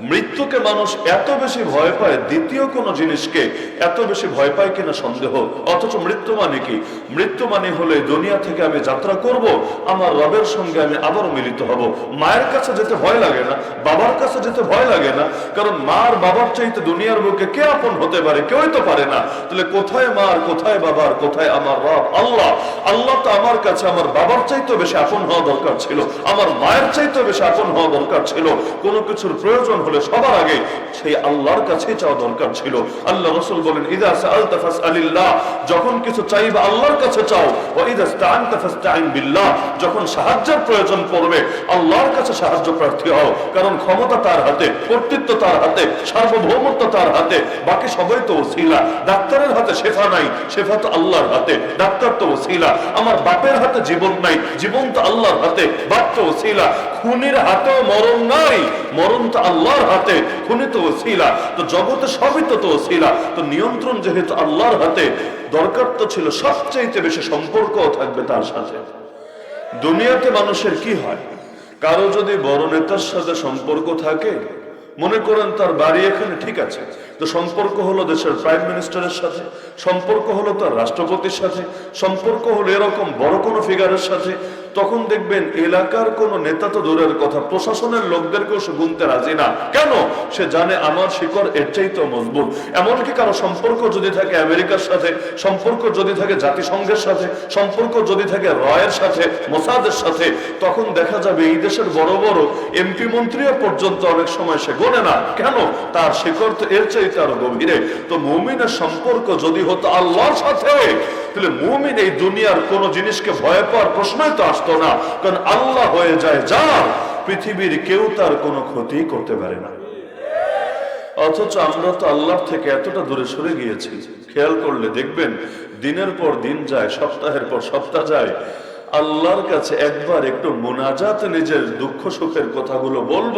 মৃত্যুকে মানুষ এত বেশি ভয় পায়, দ্বিতীয় কোনো জিনিসকে এত বেশি ভয় পায় কিনা সন্দেহ। অথচ মৃত্যু মানে কি? মৃত্যু মানে হলে দুনিয়া থেকে আমি যাত্রা করব, আমার রবের সঙ্গে আমি আবারও মিলিত হব। মায়ের কাছে যেতে ভয় লাগে না, বাবার কাছে যেতে ভয় লাগে না, কারণ মার বাবার চাইতে দুনিয়ার বুকে কে আপন হতে পারে? কেউই তো পারে না। তাহলে কোথায় মার কোথায় বাবার কোথায় আমার রব? আল্লাহ। আল্লাহ তো আমার কাছে, আমার বাবার চাইতে বেশি আপন হওয়া দরকার ছিল, আমার মায়ের চাইতে বেশি আপন হওয়া দরকার ছিল। কোনো কিছুর প্রয়োজন হলে সবার আগে সেই আল্লাহর কাছে চাওয়া দরকার ছিল। আল্লাহ রসুল বলেন, ইদা সাআলতা ফাসআলিল্লাহ যখন কিছু চাইবে আল্লাহর কাছে চাও, ওয়া ইদা বিল্লাহ যখন সাহায্যের প্রয়োজন পড়বে, আল্লাহর কাছে সাহায্য প্রার্থী হও, কারণ ক্ষমতা তার হাতে, কর্তৃত্ব তার হাতে, সার্বভৌমত্ব তার হাতে, বাকি সবাই তো ওসিলা। ডাক্তারের হাতে শেফা নাই, শেফা তো আল্লাহর হাতে, ডাক্তার তো ওসিলা। আমার বাপের হাতে জীবন নাই। জীবন তো আল্লাহর হাতে। তো ওসিলা, খুনির হাতেও মরণ নাই। মরণ তো আল্লাহর হাতে, খুনি তো ওসিলা। তো জগতে সবই তো তো ওসিলা। তো নিয়ন্ত্রণ যেহেতু আল্লাহর হাতে, দরকার তো ছিল সবচাইতে বেশি সম্পর্কও থাকবে তার সাথে। দুনিয়াতে মানুষের কি হয়? কারও যদি বড় নেতার সাথে সম্পর্ক থাকে মনে করেন তার বাড়ি এখানে ঠিক আছে। তো সম্পর্ক হলো দেশের প্রাইম মিনিস্টারের সাথে, সম্পর্ক হলো তার রাষ্ট্রপতির সাথে, সম্পর্ক হলো এরকম বড় কোনো ফিগারের সাথে। তখন দেখবেন এলাকার কোন নেতা তো দূরের কথা, প্রশাসনের লোকদেরকেও সে গুনতে রাজি না। কেন? সে জানে আমার শিকড় এর চাইতে মজবুত। এমনকি কারও সম্পর্ক যদি থাকে আমেরিকার সাথে, সম্পর্ক যদি থাকে জাতিসংঘের সাথে, সম্পর্ক যদি থাকে রয়ের সাথে, মোসাদের সাথে, তখন দেখা যাবে এই দেশের বড় বড় এমপি মন্ত্রীও পর্যন্ত অনেক সময় সে গোনে না। কেন? তার শিকড় তো এর চাইতে আরও গভীরে। তো মুমিনের সম্পর্ক যদি হতো আল্লাহর সাথে, তাহলে মুমিন এই দুনিয়ার কোন জিনিসকে ভয় পাওয়ার প্রশ্নই তো আসতো না। কারণ আল্লাহ হয়ে যায় যার, পৃথিবীর কেউ তার কোনো ক্ষতি করতে পারে না। অথচ আমরা তো আল্লাহ থেকে এতটা দূরে সরে গিয়েছি। খেয়াল করলে দেখবেন, দিনের পর দিন যায়, সপ্তাহের পর সপ্তাহ যায়। আল্লাহর কাছে একবার একটু মোনাজাত, নিজের দুঃখ সুখের কথাগুলো বলব,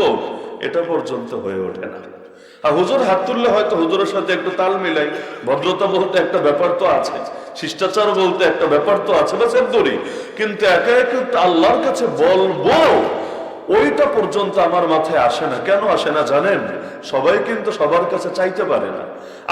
এটা পর্যন্ত হয়ে ওঠে না। আর হুজুর হাত তুললে হয়তো হুজুরের সাথে একটু তাল মিলাই, ভদ্রতা বলতে একটা ব্যাপার তো আছে। শিষ্টাচার বলতে একটা ব্যাপার তো আছে বা সেদ্ধরি। কিন্তু একা একা আল্লাহর কাছে বলব, ওইটা পর্যন্ত আমার মাথায় আসে না। কেন আসে না জানেন? সবাই কিন্তু সবার কাছে চাইতে পারে না।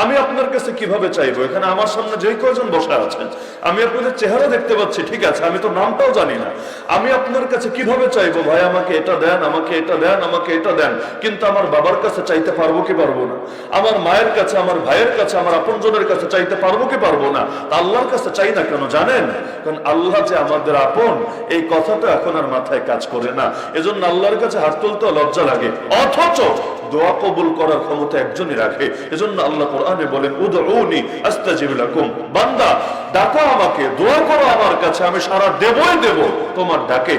আমি আপনার কাছে কীভাবে চাইব? এখানে আমার সামনে যে কয়জন বসে আছেন? আমি আপনাদের চেহারা দেখতে পাচ্ছি, ঠিক আছে? আমি তো নামটাও জানি না। আমি আপনার কাছে কীভাবে চাইব? ভাই, আমাকে এটা দেন, আমাকে এটা দেন, আমাকে এটা দেন। কিন্তু আমার বাবার কাছে চাইতে পারব কি পারব না? আমার মায়ের কাছে, আমার ভাইয়ের কাছে, আমার আপনজনের কাছে চাইতে পারব কি পারব না? আল্লাহর কাছে চাই না কেন, জানেন? কারণ আল্লাহ যে আমাদের আপন, এই কথাটা এখন আর মাথায় কাজ করে না। এজন্য আল্লাহর কাছে হাত তুলতে লজ্জা লাগে। অথচ দোয়া কবুল করার ক্ষমতা একজনই রাখে। এজন্য আল্লাহ কোরআনে বলেন, উদউনি আস্তাজিব লাকুম। বান্দা, ডাকো আমাকে, দোয়া করো আমার কাছে, আমি সারা দেবই দেব তোমার ডাকে।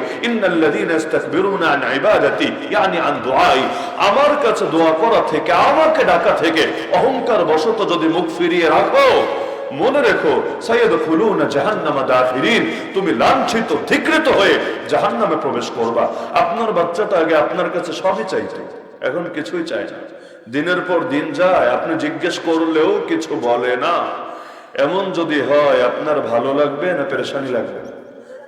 আমার কাছে দোয়া করা থেকে, আমাকে ডাকা থেকে, অহংকার বশত যদি মুখ ফিরিয়ে রাখো, মনে রেখো সৈয়দ ফুলুন জাহান্নামা দাখিরিন। তুমি লাঞ্ছিত, ধিকৃত হয়ে জাহান্নামে প্রবেশ করবা। আপনার বাচ্চাটা আগে আপনার কাছে সবই চাইতো। এখন কিছুই চাই না। দিনের পর দিন যায়, আপনি জিজ্ঞেস করলেও কিছু বলে না। এমন যদি হয়, আপনার ভালো লাগবে না, পেরেশানি লাগবে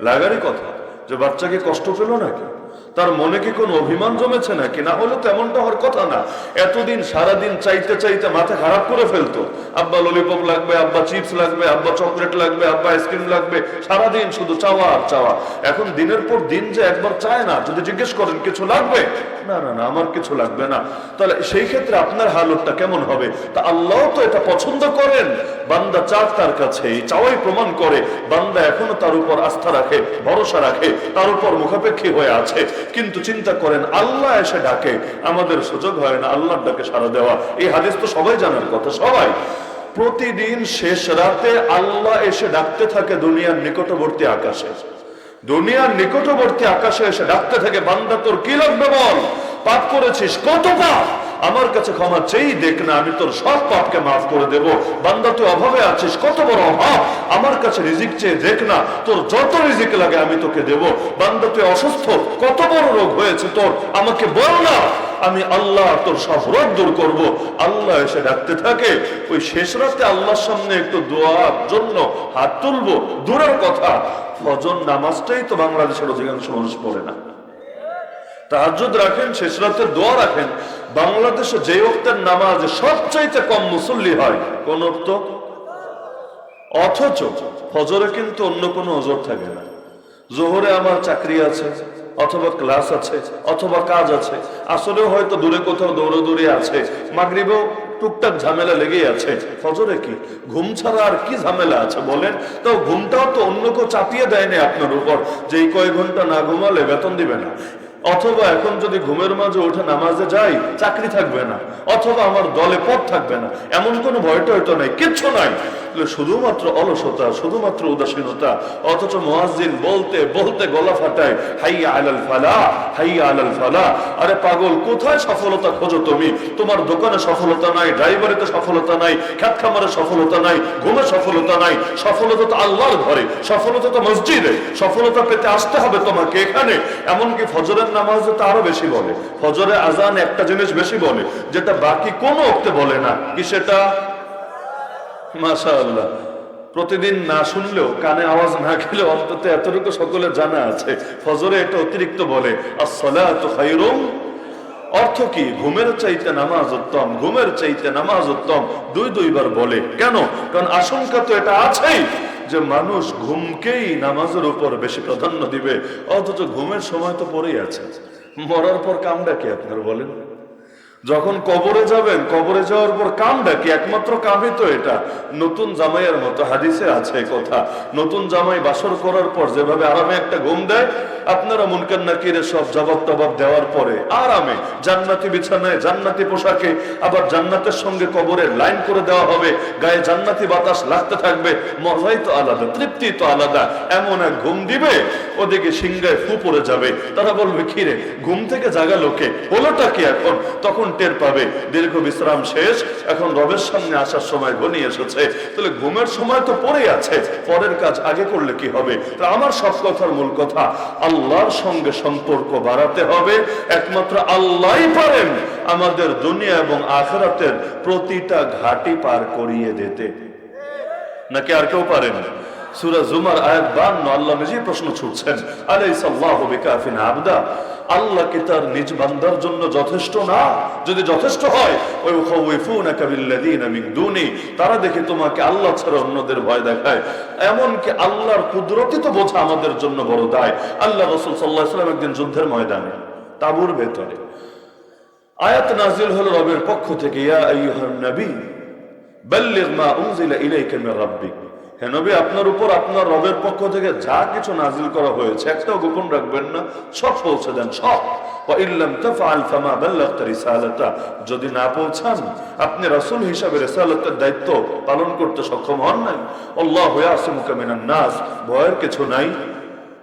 লাগারই কথা, যে বাচ্চাকে কষ্ট পেল নাকি? তার মনে কি কোনো অভিমান জমেছে নাকি? না হলে তেমনটা হওয়ার কথা না। এতদিন, সারাদিন চাইতে চাইতে মাথা খারাপ করে ফেলতো। আব্বা ললিপপ লাগবে, আব্বা চিপস লাগবে, আব্বা চকলেট লাগবে, আব্বা আইসক্রিম লাগবে। সারাদিন শুধু চাওয়া আর চাওয়া। এখন দিনের পর দিন যে একবার চায় না, যদি জিজ্ঞেস করেন, কিছু লাগবে? না না না, আমার কিছু লাগবে না। তাহলে সেই ক্ষেত্রে আপনার হালতটা কেমন হবে? তা আল্লাহ তো এটা পছন্দ করেন। বান্দা চাক তার কাছে চাওয়াই প্রমাণ করে। বান্দা এখনও তার উপর আস্থা রাখে, ভরসা রাখে, তার উপর মুখাপেক্ষী হয়ে আছে। কিন্তু চিন্তা করেন, আল্লাহ এসে ডাকে। আমাদের সুযোগ হয় না আল্লাহর ডাকে সারা দেওয়া। এই হাদিস তো সবাই জানার কথা, সবাই। প্রতিদিন শেষ রাতে আল্লাহ এসে ডাকতে থাকে দুনিয়ার নিকটবর্তী আকাশে। দুনিয়ার নিকটবর্তী আকাশে এসে ডাকতে থাকে, বান্দা তোর কি লাগবে বল? পাপ করেছিস, কত পাপ? আমার কাছে ক্ষমা চেয়েই দেখ না, আমি তোর সব পাপকে মাফ করে দেব। বান্দা, তুই অভাবে আছিস, কত বড় অভাব। আমার কাছে রিজিক চেয়ে দেখ না, তোর যত রিজিক লাগে আমি তোকে দেব। বান্দা, তুই অসুস্থ, কত বড় রোগ হয়েছে তোর, আমাকে বল না। আমি আল্লাহ তোর সব রোগ দূর করব। আল্লাহ এসে ডাকতে থাকে। ওই শেষ রাতে আল্লাহর সামনে একটু দোয়ার জন্য হাত তুলবো। দূরের কথা, ফজর নামাজটাই তো বাংলাদেশের অধিকাংশ মানুষ পড়ে না। তাহাজ্জুদ রাখেন, শেষ রাতে দোয়া রাখেন। বাংলাদেশে যে ওক্তের নামাজ সবচাইতে কম মুসল্লি হয়, কোন ওক্ত? অথচ ফজরে কিন্তু অন্য কোনো ওজোর থাকে না। জোহরে আমার চাকরি আছে, অথবা ক্লাস আছে, অথবা কাজ আছে। আসলেও হয়তো দূরে কোথাও দৌড়দৌড়ি আছে। মাগরিবেও টুকটাক ঝামেলা লেগেই আছে। ফজরে কি? ঘুম ছাড়া আর কি ঝামেলা আছে বলেন? তো ঘুমটাও তো অন্য কেউ চাপিয়ে দেয়নি আপনার উপর। যে এই কয়েক ঘণ্টা না ঘুমালে বেতন দিবে না। অথবা এখন যদি ঘুমের মাঝে উঠে নামাজে যাই, চাকরি থাকবে না, অথবা আমার দলে পথ থাকবে না, এমন কোনো ভয়টা হয়তো নাই, কিচ্ছু নাই। তাহলে শুধুমাত্র অলসতা, শুধুমাত্র উদাসীনতা, অথচ মহাজিন বলতে বলতে গলা ফাটায়, হাইয়া আলাল ফালা, হাইয়া আলাল ফালা। আরে পাগল, কোথায় সফলতা খোঁজো তুমি? তোমার দোকানে সফলতা নাই ড্রাইভারিতে সফলতা নাই, খ্যাত খামারে সফলতা নাই, ঘুমে সফলতা নাই। সফলতা তো আল্লাহর ঘরে, সফলতা তো মসজিদে, সফলতা পেতে আসতে হবে তোমাকে এখানে। এমনকি ফজরের নামাজে তো আরও বেশি বলে। ফজরে আজান একটা জিনিস বেশি বলে, যেটা বাকি কোনো অক্তে বলে না। কি সেটা? মাশা আল্লাহ প্রতিদিন না শুনলেও, কানে আওয়াজ না খেলে অন্তত এতটুকু সকলে জানা আছে। ফজরে এটা অতিরিক্ত বলে অর্থ কি? ঘুমের চাইতে নামাজ উত্তম, ঘুমের চাইতে নামাজ উত্তম, দুই দুইবার বলে। কেন? কারণ আশঙ্কা তো এটা আছেই যে মানুষ ঘুমকেই নামাজের উপর বেশি প্রাধান্য দিবে, অথচ ঘুমের সময় তো পরেই আছে। মরার পর কামটা কি আপনার বলেন? যখন কবরে যাবেন, কবরে যাওয়ার পর কামটা কি? একমাত্র কামই তো এটা। নতুন জামাইয়ের মতো হাদিসে আছে কথা। নতুন জামাই বাসর করার পর যেভাবে আরামে একটা ঘুম দেয় আপনারা মুনকার নাকিরে সব জবাব টবাব দেওয়ার পরে আরামে জান্নাতি বিছানায় জান্নাতি পোশাকে আবার জান্নাতের সঙ্গে কবরে লাইন করে দেওয়া হবে, গায়ে জান্নাতি বাতাস লাগতে থাকবে, মজাই তো আলাদা, তৃপ্তি তো আলাদা। এমন এক ঘুম দিবে, ওদিকে সিংহায় ফু পড়ে যাবে। তারা বলবে খিরে ঘুম থেকে জাগা লোকে হলোটা কি এখন? তখন টের পাবে, দীর্ঘ বিশ্রাম শেষ, এখন রবের সামনে আসার সময় ঘনিয়ে এসেছে। তাহলে ঘুমের সময় তো পড়ে আছে, পরের কাজ আগে করলে কি হবে? তা আমার সব কথার মূল কথা আল্লাহর সঙ্গে সম্পর্ক বাড়াতে হবে। একমাত্র আল্লাহই পারেন আমাদের দুনিয়া এবং আখরাতের প্রতিটা ঘাটি পার করিয়ে দিতে। নাকি আর কেউ পারেন? সুরা জুমার আয়াত বান্ন, আল্লাহ নিজেই প্রশ্ন ছুটছেন, আলাইসাল্লাহু বিকাফিন আবদা? আল্লাহ কি তার নিজ বান্দার জন্য যথেষ্ট না? যদি যথেষ্ট হয় ওই তারা দেখে তোমাকে আল্লাহ ছাড়া অন্যদের ভয় দেখায়। এমনকি আল্লাহর কুদরতি তো বোঝা আমাদের জন্য বড় দায়। আল্লাহ রাসূল সাল্লাল্লাহু আলাইহি ওয়াসাল্লাম একদিন যুদ্ধের ময়দানে, তাবুর ভেতরে, আয়াত নাজিল হল রবের পক্ষ থেকে, ইয়া নবী, বাল্লিগ মা উনজিলা ইলাইকা মির রাব্বিক। হে নবী, আপনার উপর আপনার রবের পক্ষ থেকে যা কিছু নাজিল করা হয়েছে, একটাও গোপন রাখবেন না, সব পৌঁছে দেন, সব। যদি না পৌঁছান, আপনি রাসূল হিসাবে রিসালাতের দায়িত্ব পালন করতে সক্ষম হন নাই। আল্লাহু ইয়াসিমুকা মিনান নাস, ভয়ের কিছু নাই।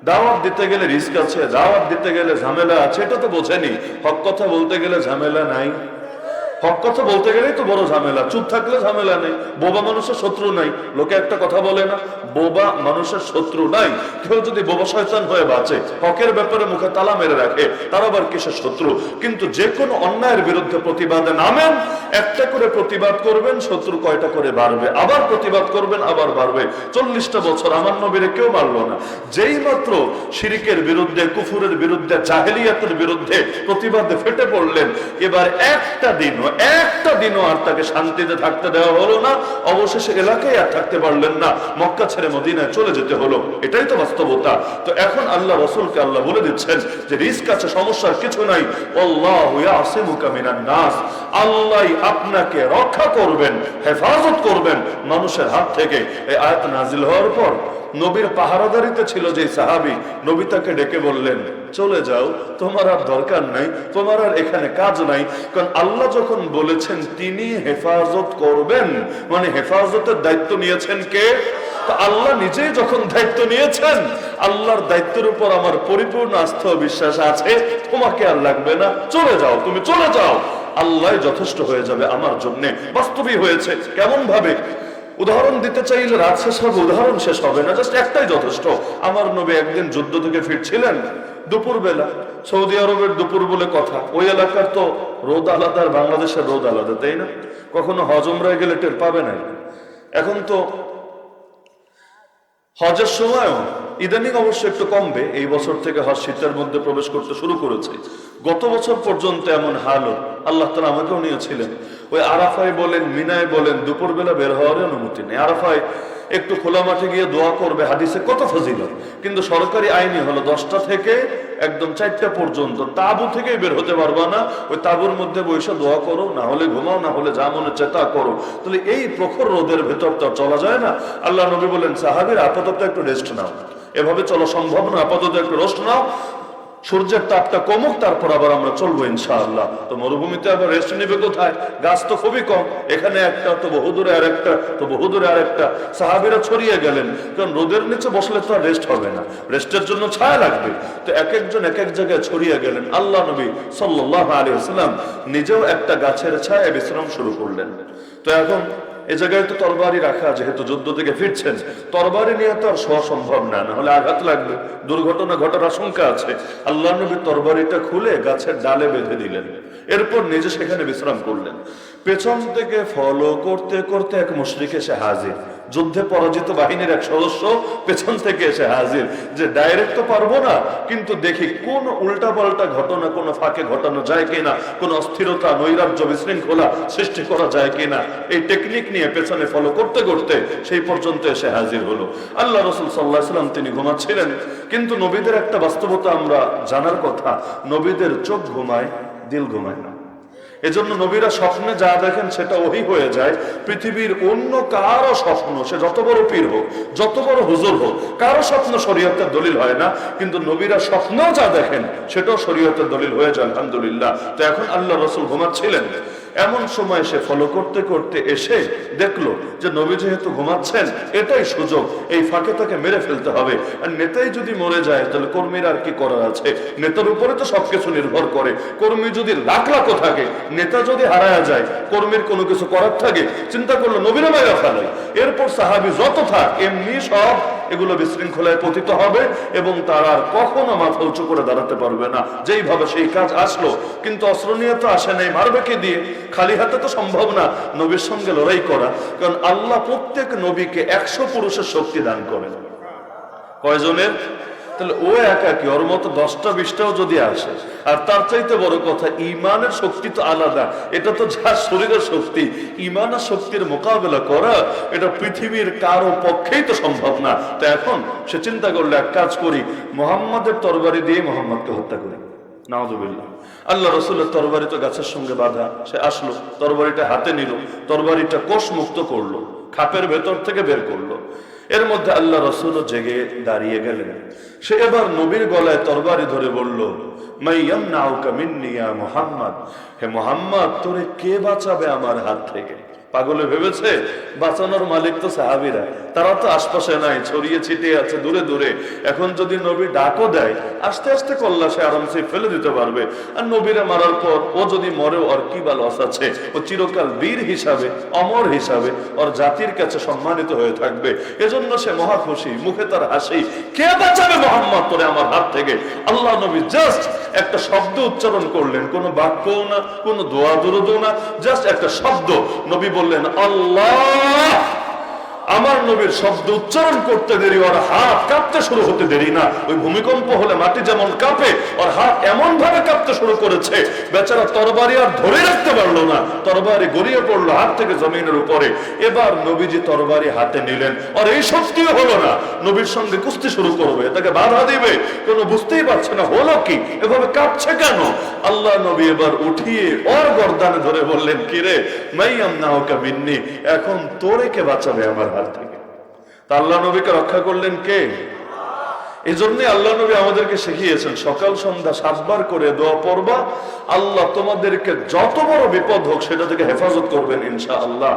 দাওয়াত দিতে গেলে রিস্ক আছে, দাওয়াত দিতে গেলে ঝামেলা আছে, এটা তো বোঝেনি। হক কথা বলতে গেলে ঝামেলা নাই। হক কথা বলতে গেলেই তো বড় ঝামেলা। চুপ থাকলে ঝামেলা নেই। বোবা মানুষের শত্রু নাই। লোকে একটা কথা বলে না, বোবা মানুষের শত্রু নাই। কেউ যদি বোবা শয়তান হয়ে বাঁচে, হকের ব্যাপারে মুখে তালা মেরে রাখে, তার আবার কিসের শত্রু? কিন্তু যে কোনো অন্যায়ের বিরুদ্ধে প্রতিবাদে নামেন, একটা করে প্রতিবাদ করবেন, শত্রু কয়টা করে বাড়বে? আবার প্রতিবাদ করবেন, আবার বাড়বে। চল্লিশটা বছর আমার নবীরে কেউ মারলো না। যেই মাত্র শিরিকের বিরুদ্ধে, কুফুরের বিরুদ্ধে, জাহেলিয়াতের বিরুদ্ধে প্রতিবাদে ফেটে পড়লেন, এবার একটা একটা দিনও আর তাকে শান্তিতে থাকতে দেওয়া হলো না। অবশেষে এলাকায় আর থাকতে পারলেন না। মক্কা ছেড়ে মদিনায় চলে যেতে হলো। এটাই তো বাস্তবতা। তো এখন আল্লাহ, রসুলকে আল্লাহ বলে দিচ্ছেন যে রিস্ক আছে, সমস্যার কিছু নাই। নাস। আল্লাহ আপনাকে রক্ষা করবেন, হেফাজত করবেন মানুষের হাত থেকে। এই আয়াত নাজিল হওয়ার পর নবীর পাহারাদারিতে ছিল যে সাহাবি, নবী তাকে ডেকে বললেন, চলে যাও, তোমার আর দরকার নাই, তোমার আর এখানে কাজ নাই। কারণ আল্লাহ যখন বলেছেন, তিনি হেফাজত করবেন। মানে হেফাজতের দায়িত্ব নিয়েছেন কে? আল্লাহ নিজেই যখন দায়িত্ব নিয়েছেন, আল্লাহর দায়িত্বের উপর আমার পরিপূর্ণ আস্থা বিশ্বাস আছে, তোমাকে আর লাগবে না, চলে যাও, তুমি চলে যাও। আল্লাহ যথেষ্ট হয়ে যাবে আমার জন্য। বাস্তবই হয়েছে কেমন ভাবে উদাহরণ দিতে চাইলে রাত শেষ হবে, উদাহরণ শেষ হবে না জাস্ট একটাই যথেষ্ট। আমার নবী একদিন যুদ্ধ থেকে ফিরছিলেন দুপুর বেলা সৌদি আরবের দুপুর বলে কথা, ওই এলাকার তো রোদ আলাদা, আর বাংলাদেশের রোদ আলাদা, তাই না? কখনো হজমরায় গেলে টের পাবে না এখন তো হজের সময়ও ইদানিং অবশ্য একটু কমবে, এই বছর থেকে হজ শীতের মধ্যে প্রবেশ করতে শুরু করেছে। গত বছর পর্যন্ত এমন হাল আল্লাহ তালা আমাকেও নিয়েছিলেন। ওই আরাফায় বলেন, মিনায় বলেন, দুপুরবেলা বের হওয়ার অনুমতি নেই। আরাফায় একটু খোলা মাঠে গিয়ে দোয়া করবে, হাদিসে কত ফজিলত। কিন্তু সরকারি আইনি হলো দশটা থেকে একদম চারটা পর্যন্ত। তাবু থেকেই বের হতে পারবা না। ওই তাবুর মধ্যে বসে দোয়া করো, না হলে ঘুমাও, না হলে যা মনে চেতা করো। তাহলে এই প্রখর রোদের ভেতর তো চলা যায় না? আল্লাহ নবী বলেন, সাহাবির আপাতত একটু রেস্ট নাও। এভাবে চলা সম্ভব না। আপাতত একটু রেস্ট নাও। সূর্যের তাপটা কমুক, তারপর আবার আমরা চলবো ইনশাআল্লাহ। তো মরুভূমিতে আবার রেস্ট নেবে কোথায়? গাছ তো খুবই কম। এখানে একটা, তো বহুদূরে আর একটা তো বহুদূরে আর একটা সাহাবিরা ছড়িয়ে গেলেন। কারণ রোদের নিচে বসলে তো আর রেস্ট হবে না। রেস্টের জন্য ছায়া লাগবে। তো এক একজন এক এক জায়গায় ছড়িয়ে গেলেন। আল্লাহ নবী সাল্লাহ আলী আসলাম নিজেও একটা গাছের ছায়া বিশ্রাম শুরু করলেন। তো এখন জায়গায় তো তরবারি রাখা, যেহেতু যুদ্ধ থেকে ফিরছেন, তরবারি নিয়ে তো আর শোয়া সম্ভব না না হলে আঘাত লাগবে, দুর্ঘটনা ঘটার আশঙ্কা আছে। আল্লাহ নবী তরবারিটা খুলে গাছের ডালে বেঁধে দিলেন। এরপর নিজে সেখানে বিশ্রাম করলেন। পেছন থেকে ফলো করতে করতে এক মুশরিক সে হাজির। যুদ্ধে পরাজিত বাহিনীর এক সদস্য পেছন থেকে এসে হাজির যে ডাইরেক্ট তো পারব না, কিন্তু দেখি কোন উল্টা পাল্টা ঘটনা, কোন ফাঁকে ঘটানো যায় কিনা, কোন অস্থিরতা, নৈরাজ্য বিশৃঙ্খলা সৃষ্টি করা যায় কিনা, এই টেকনিক নিয়ে পেছনে ফলো করতে করতে সেই পর্যন্ত এসে হাজির হলো। আল্লাহ রসুল সাল্লাহ সাল্লাম তিনি ঘুমাচ্ছিলেন, কিন্তু নবীদের একটা বাস্তবতা আমরা জানার কথা, নবীদের চোখ ঘুমায়, দিল ঘুমায় না। এজন্য নবীরা স্বপ্নে যা দেখেন সেটা ওহি হয়ে যায়। পৃথিবীর অন্য কারও স্বপ্ন, সে যত বড় পীর হোক, যত বড় হুজুর হোক, কারও স্বপ্ন শরীয়তের দলিল হয় না। কিন্তু নবীরা স্বপ্নেও যা দেখেন, সেটাও শরীয়তের দলিল হয়ে যায়, আলহামদুলিল্লাহ। তো এখন আল্লাহ রসুল ঘুমাচ্ছিলেন। এমন সময় সে ফলো করতে করতে এসে দেখল যে নবী যেহেতু ঘুমাচ্ছেন, এটাই সুযোগ। এই ফাঁকে তাকে মেরে ফেলতে হবে। আর নেতাই যদি মরে যায়, তাহলে কর্মীর আর কি করার আছে? নেতার উপরে তো সবকিছু নির্ভর করে। কর্মী যদি লাখ লাখও থাকে, নেতা যদি হারায় যায়, কর্মীর কোনো কিছু করার থাকে, চিন্তা করল নবীরা মাইরা ফেলাই। এরপর সাহাবি যত থাক, এমনি সব এগুলো বিশৃঙ্খলায় পতিত হবে এবং তারা আর কখনো মাথা উঁচু করে দাঁড়াতে পারবে না। যেইভাবে সেই কাজ আসলো, কিন্তু অস্ত্র নিয়ে তো আসে নাই, মারবে কে দিয়ে? খালি হাতে তো সম্ভব না নবীর সঙ্গে লড়াই করা, কারণ আল্লাহ প্রত্যেক নবীকে একশো পুরুষের শক্তি দান করেন। কয়জনের? তাহলে ও একা কি? ওর মতো দশটা, বিশটাও যদি আসে। আর তার চাইতে বড় কথা, ইমানের শক্তি তো আলাদা। এটা তো যার শরীরের শক্তি। ইমানের শক্তির মোকাবেলা করা, এটা পৃথিবীর কারও পক্ষেই তো সম্ভব না। তো এখন সে চিন্তা করলে, এক কাজ করি, মোহাম্মদের তরবারি দিয়ে মোহাম্মদকে হত্যা করি। নাওজুবিল্লাহ আল্লাহ রসুলের তরবারি তো গাছের সঙ্গে বাঁধা। সে আসলো, তরবারিটা হাতে নিল, তরবারিটা কোষ মুক্ত করল, খাপের ভেতর থেকে বের করল। এর মধ্যে আল্লাহ রসুল জেগে দাঁড়িয়ে গেলেন। সে এবার নবীর গলায় তরবারি ধরে বলল মাইয়াম নাউকা মিন্নিয়া মোহাম্মদ। হে মোহাম্মদ, তোরে কে বাঁচাবে আমার হাত থেকে? পাগলে ভেবেছে, বাঁচানোর মালিক তো সাহাবিরা। তারা তো আশপাশে নাই, ছড়িয়ে ছিটিয়ে আছে দূরে দূরে। এখন যদি নবী ডাকও দেয়, আস্তে আস্তে কল্লা সে আরামসে ফেলে দিতে পারবে। আর নবীরে মারার পর ও যদি মরেও ওর কি বা লস আছে? ও চিরকাল বীর হিসাবে, অমর হিসাবে, ওর জাতির কাছে সম্মানিত হয়ে থাকবে। এজন্য সে মহা খুশি, মুখে তার হাসি, কে বাঁচাবে মোহাম্মদ তোরে আমার হাত থেকে? আল্লাহ নবী জাস্ট একটা শব্দ উচ্চারণ করলেন। কোনো বাক্যও না, কোনো দোয়া দুরুদও না জাস্ট একটা শব্দ নবী বললেন আল্লাহ! আমার নবীর শব্দ উচ্চারণ করতে দেরি, ওর হাত কাঁপতে শুরু হতে দেরি না। ওই ভূমিকম্প হলে মাটি যেমন কাঁপে, ওর হাত এমন ভাবে কাঁপতে শুরু করেছে, বেচারা তরবারি আর ধরে রাখতে পারল না। তরবারি গড়িয়ে পড়ল হাত থেকে জমিনের উপরে। এবার নবীজি তরবারি হাতে নিলেন। আর এই শক্তিও হলো না। নবীর সঙ্গে কুস্তি শুরু করবে তাকে বাধা দিবে। কোনো বুঝতেই পারছে না, হলো কি? এভাবে কাঁপছে কেন? আল্লাহ নবী এবার উঠিয়ে ওর গর্দানে ধরে বললেন, কিরে, মাইয়াম নাহকা মিন্নি, এখন তোরে কে বাঁচাবে আমার হাত? তা আল্লাহ নবীকে রক্ষা করলেন কে? এই জন্য আল্লাহ নবী আমাদেরকে শিখিয়েছেন, সকাল সন্ধ্যা সাতবার করে দোয়া পড়বা, আল্লাহ তোমাদেরকে যত বড় বিপদ হোক সেটা থেকে হেফাজত করবেন ইনশা আল্লাহ